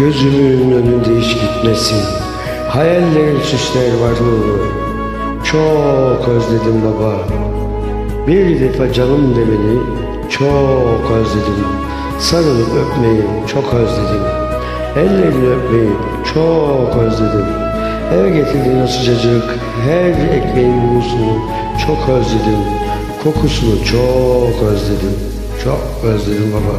Gözümün önünde hiç gitmesin. Hayallerin süsler varlığı. Çok özledim baba. Bir defa canım demeni çok özledim. Sarılıp öpmeyi çok özledim. Ellerini öpmeyi çok özledim. Eve getirdiğin o sıcacık her ekmeğin buğusunu çok özledim. Kokusunu çok özledim. Çok özledim baba.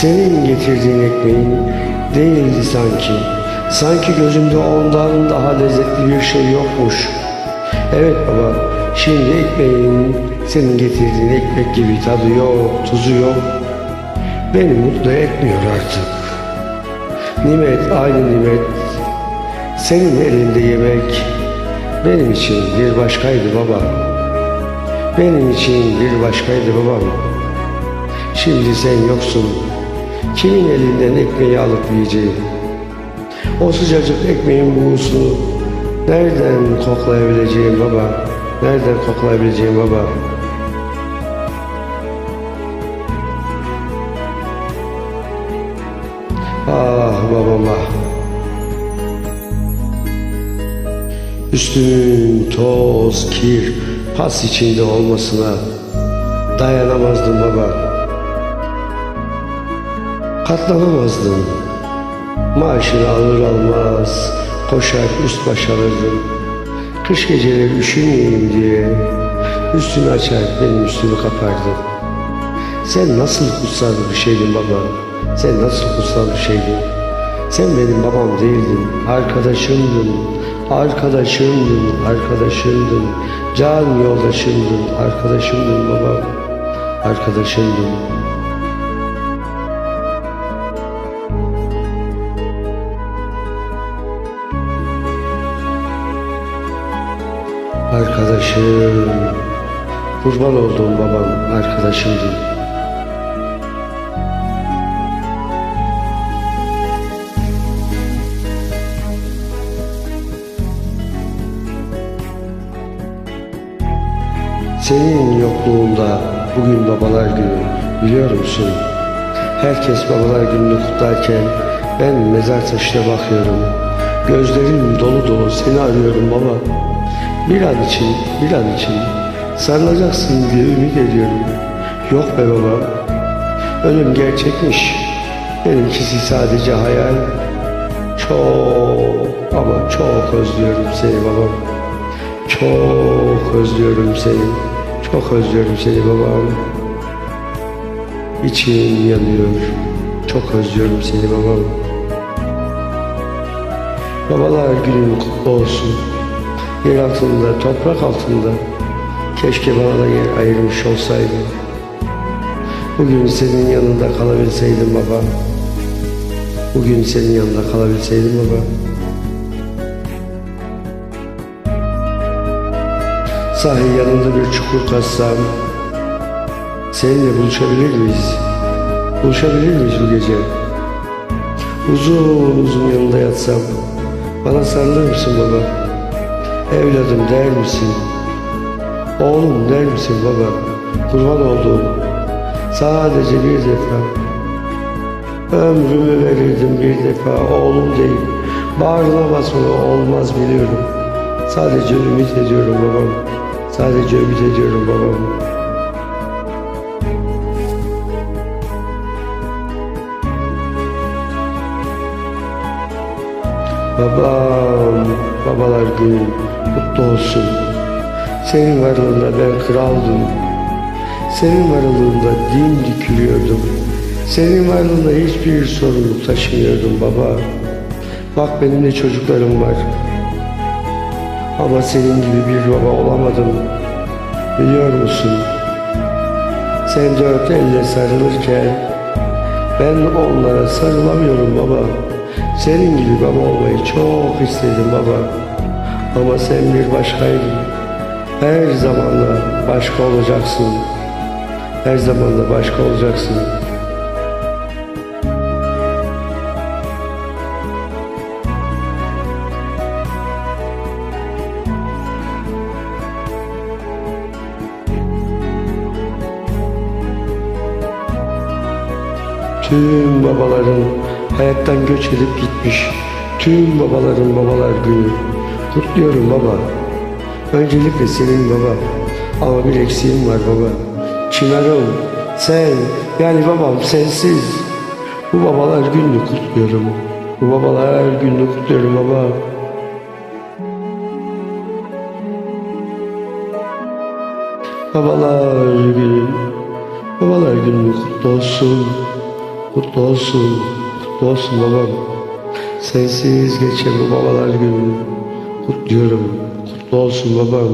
Senin getirdiğin ekmeğin değildi sanki. Sanki gözümde ondan daha lezzetli bir şey yokmuş. Evet baba, şimdi ekmeğin senin getirdiğin ekmek gibi tadı yok, tuzu yok. Beni mutlu etmiyor artık. Nimet aynı nimet. Senin elinde yemek benim için bir başkaydı baba. Benim için bir başkaydı babam. Şimdi sen yoksun. Kimin elinden ekmeği alıp yiyeceğim? O sıcacık ekmeğin buğusunu nereden koklayabileceğim baba? Nereden koklayabileceğim baba? Ah babam ah. Üstümün toz, kir, pas içinde olmasına dayanamazdım baba. Katlanamazdım. Maaşını alır almaz koşar üst baş alırdım. Kış geceleri üşümeyeyim diye üstünü açar benim üstümü kapardı. Sen nasıl kutsal bir şeydin baba? Sen nasıl kutsal bir şeydin? Sen benim babam değildin, arkadaşımdın, arkadaşımdın, arkadaşımdın, can yoldaşımdın, arkadaşımdın babam, arkadaşımdın. Arkadaşım, kurban olduğum babam arkadaşımdı. Senin yokluğunda bugün babalar günü biliyor musun? Herkes babalar gününü kutlarken ben mezar taşına bakıyorum. Gözlerim dolu dolu seni arıyorum baba. Bir an için, bir an için sarılacaksın diye ümit ediyorum. Yok be baba, ölüm gerçekmiş. Benimkisi sadece hayal. Çok ama çok özlüyorum seni babam. Çok özlüyorum seni. Çok özlüyorum seni babam. İçim yanıyor. Çok özlüyorum seni babam. Babalar günün kutlu olsun. Yer altında, toprak altında. Keşke bana da yer ayırmış olsaydı. Bugün senin yanında kalabilseydim baba. Bugün senin yanında kalabilseydim baba. Sahi yanında bir çukur kazsam seninle buluşabilir miyiz? Buluşabilir miyiz bu gece? Uzun uzun yanında yatsam bana sarılır mısın baba? Evladım der misin? Oğlum der misin baba? Kurban olduğum sadece bir defa. Ömrümü verirdim bir defa. Oğlum değil. Bağrına basmalı olmaz biliyorum. Sadece ümit ediyorum babam. Sadece ümit ediyorum babam Babam, babalar günü kutlu olsun. Senin varlığında ben kraldım. Senin varlığında dimdik yürüyordum. Senin varlığında hiçbir sorumluluk taşımıyordum baba. Bak benim de çocuklarım var. Ama senin gibi bir baba olamadım. Biliyor musun? Sen dört elle sarılırken ben onlara sarılamıyorum baba. Senin gibi baba olmayı çok istedim baba. Ama sen bir başkaydın. Her zamanla başka olacaksın. Her zaman da başka olacaksın. Tüm babaların hayattan göç edip gitmiş. Tüm babaların babalar günü. Kutluyorum baba. Öncelikle senin baba. Ama bir eksiğim var baba. Çınarım, sen, yani babam sensiz. Bu babalar gününü kutluyorum. Bu babalar gününü kutluyorum baba. Babalar günü, babalar günü kutlu olsun. Kutlu olsun, olsun babam. Sensiz geçen bu babalar günü kutluyorum. Kutlu olsun babam.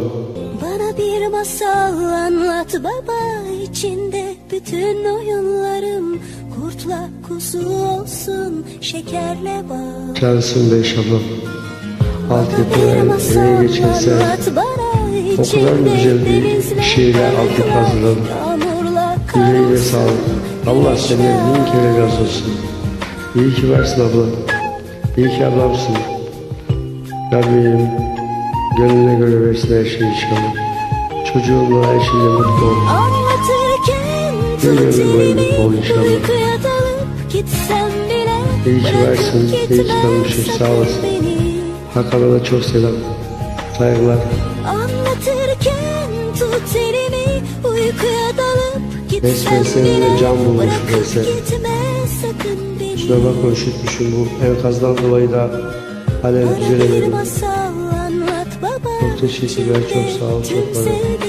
Bana bir masal anlat baba içinde bütün oyunlarım kurtla kuzu olsun şekerle bal. Cansın be şabam. Masal eve geçerse o kadar güzel bir şiirler altyapı hazırladım. Yüreğine sağlık. Allah senden bin kere razı olsun. İyi ki varsın abla. İyi ki ablamsın. Rabbim gönlüne göre versin her şeyi inşallah. Çocuğunla eşinle mutlu ol. Anlatırken tut inşallah. uykuya dalıp gitsem bile İyi ki varsın, iyi ki gitme tanımışız, sağ olasın. Hakan'a da çok selam. Saygılar. Anlatırken tut elimi uykuya dalıp gitsem Resmen seninle bile can bulmuş bırakıp Kusura bakma üşütmüşüm bu enkazdan dolayı da hala düzelemedim. Çok teşekkürler, çok sağ ol, çok bana.